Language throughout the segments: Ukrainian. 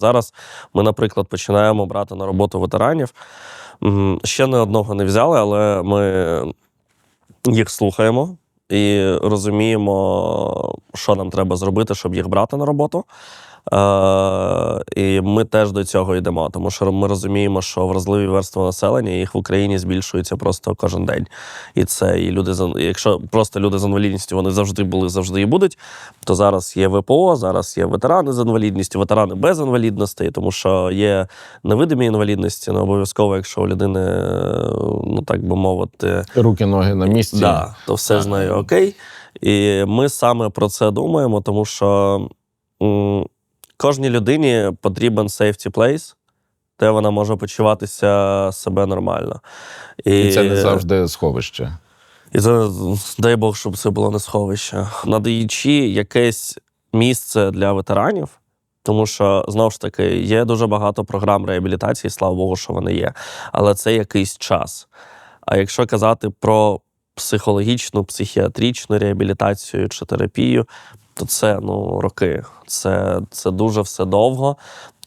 Зараз ми, наприклад, починаємо брати на роботу ветеранів. Ще не одного не взяли, але ми їх слухаємо і розуміємо, що нам треба зробити, щоб їх брати на роботу. Е, і ми теж до цього йдемо, тому що ми розуміємо, що вразливі верстви населення їх в Україні збільшуються просто кожен день. І це і люди з якщо просто люди з інвалідністю вони завжди були, завжди і будуть. То зараз є ВПО, зараз є ветерани з інвалідністю, ветерани без інвалідностей, тому що є невидимі інвалідності, не обов'язково, якщо у людини, ну так би мовити, Руки, ноги на місці. Да, то все з нею окей. І ми саме про це думаємо, тому що кожній людині потрібен safety place, де вона може почуватися себе нормально. І це не завжди сховище. І це, дай Бог, щоб це було не сховище. Надаючи якесь місце для ветеранів, тому що знову ж таки є дуже багато програм реабілітації, слава Богу, що вони є. Але це якийсь час. А якщо казати про психологічну, психіатричну реабілітацію чи терапію, то це ну роки. Це, це дуже все довго.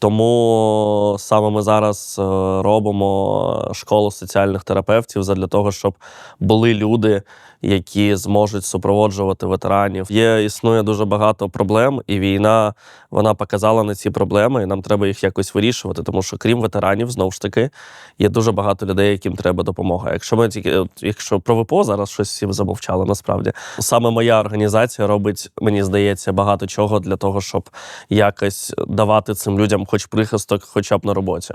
Тому саме ми зараз е, робимо школу соціальних терапевтів для того, щоб були люди, які зможуть супроводжувати ветеранів. Є існує дуже багато проблем, і війна вона показала на ці проблеми, і нам треба їх якось вирішувати. Тому що крім ветеранів, знову ж таки, є дуже багато людей, яким треба допомога. Якщо ми тільки, якщо про ВПО зараз щось всі замовчали, насправді саме моя організація робить, мені здається, багато чого для того, щоб якось давати цим людям, хоч прихисток, хоча б на роботі.